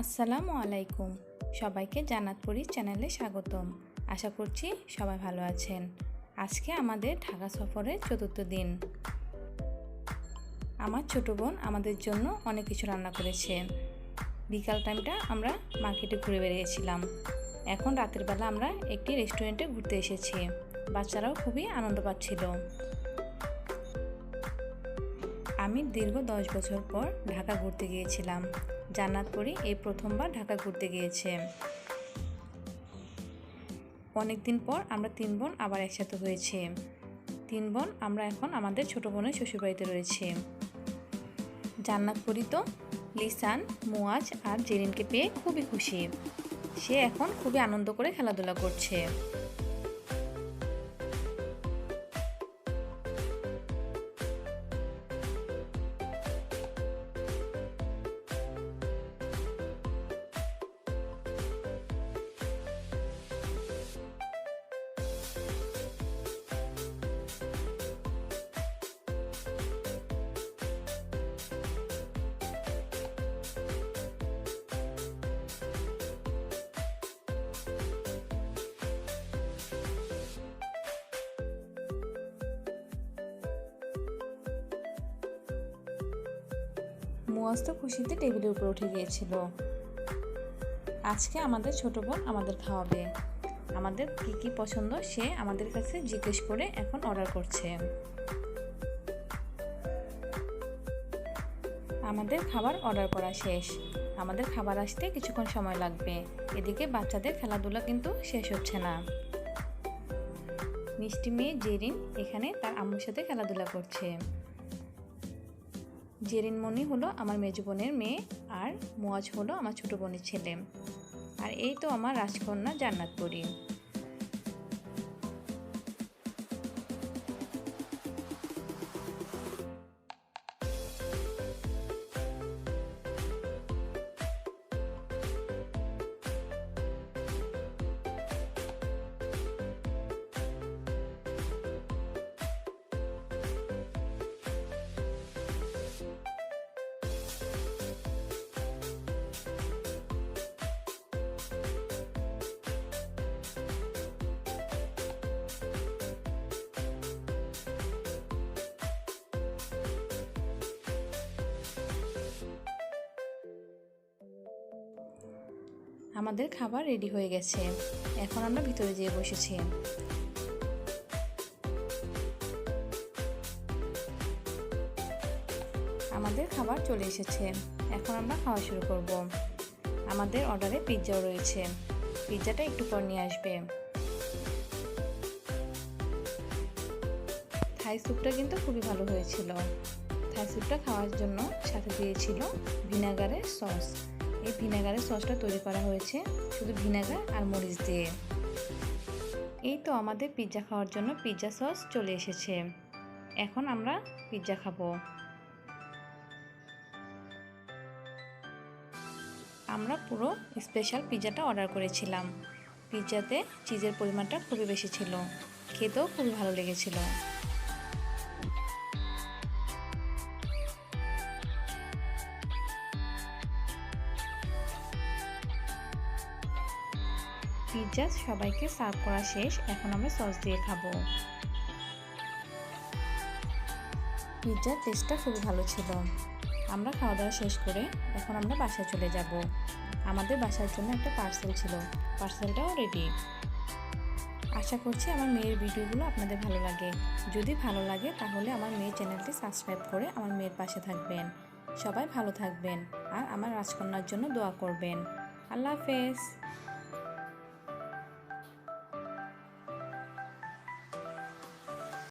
আসসালামু আলাইকুম। সবাইকে জান্নাতপুরি চ্যানেলে স্বাগতম। আশা করছি সবাই ভালো আছেন। আজকে আমাদের ঢাকা সফরের চতুর্থ দিন। আমার ছোট বোন আমাদের জন্য অনেক কিছু রান্না করেছে। বিকাল টাইমটা আমরা মার্কেটে ঘুরে বেরিয়েছিলাম। এখন রাতের বেলা আমরা একটি রেস্টুরেন্টে ঘুরতে এসেছি। বাচ্চারাও খুবই আনন্দ পাচ্ছিল। আমি দীর্ঘ দশ বছর পর ঢাকা ঘুরতে গিয়েছিলাম। জান্নাতপুরি এই প্রথমবার ঢাকা ঘুরতে গিয়েছে। অনেক দিন পর আমরা তিন বোন আবার একসাথে হয়েছে। তিন বোন আমরা এখন আমাদের ছোট বোনের শ্বশুরবাড়িতে রয়েছে। জান্নাতপুরি তো লিসান, মুয়াজ আর জেরিনকে পেয়ে খুবই খুশি। সে এখন খুবই আনন্দ করে খেলাধুলা করছে। মুয়াজ তো খুশিতে টেবিলের উপর উঠে গিয়েছিল। আজকে আমাদের ছোট বোন আমাদের খাওয়াবে। আমাদের কি কি পছন্দ সে আমাদের কাছে জিজ্ঞেস করে এখন অর্ডার করছে। আমাদের খাবার অর্ডার করা শেষ। আমাদের খাবার আসতে কিছুক্ষণ সময় লাগবে। এদিকে বাচ্চাদের খেলাধুলা কিন্তু শেষ হচ্ছে না। মিষ্টি মেয়ে জেরিন এখানে তার আম্মুর সাথে খেলাধুলা করছে। জেরিন মনি হলো আমার মেজ বোনের মেয়ে আর মোয়াজ হলো আমার ছোট বোনের ছেলে। আর এই তো আমার রাজকন্যা জান্নাত জান্নাতপুরি। আমাদের খাবার রেডি হয়ে গেছে। এখন আমরা ভিতরে যেয়ে বসেছি। আমাদের খাবার চলে এসেছে। এখন আমরা খাওয়া শুরু করব। আমাদের অর্ডারে পিৎজাও রয়েছে। পিৎজাটা একটু পর নিয়ে আসবে। থাই স্যুপটা কিন্তু খুবই ভালো হয়েছিল। থাই স্যুপটা খাওয়ার জন্য সাথে দিয়েছিল ভিনেগারের সস এই ভিনেগারের সসটা তৈরি করা হয়েছে শুধু ভিনেগার আর মরিচ দিয়ে। এই তো আমাদের পিৎজা খাওয়ার জন্য পিৎজা সস চলে এসেছে। এখন আমরা পিৎজা খাব। আমরা পুরো স্পেশাল পিৎজাটা অর্ডার করেছিলাম। পিৎজাতে চিজের পরিমাণটা খুবই বেশি ছিল। খেতেও খুবই ভালো লেগেছিল। পিৎজা সবাইকে সার্ভ করা শেষ, এখন আমরা সস দিয়ে খাব। পিৎজার টেস্টটা খুবই ভালো ছিল। আমরা খাওয়া দাওয়া শেষ করে এখন আমরা বাসায় চলে যাব। আমাদের বাসার জন্য একটা পার্সেল ছিল। পার্সেলটাও রেডি আশা করছি আমার মেয়ের ভিডিওগুলো আপনাদের ভালো লাগে। যদি ভালো লাগে, তাহলে আমার মেয়ের চ্যানেলটি সাবস্ক্রাইব করে আমার মেয়ের পাশে থাকবেন। সবাই ভালো থাকবেন আর আমার রাজকন্যার জন্য দোয়া করবেন। আল্লাহ হাফেজ।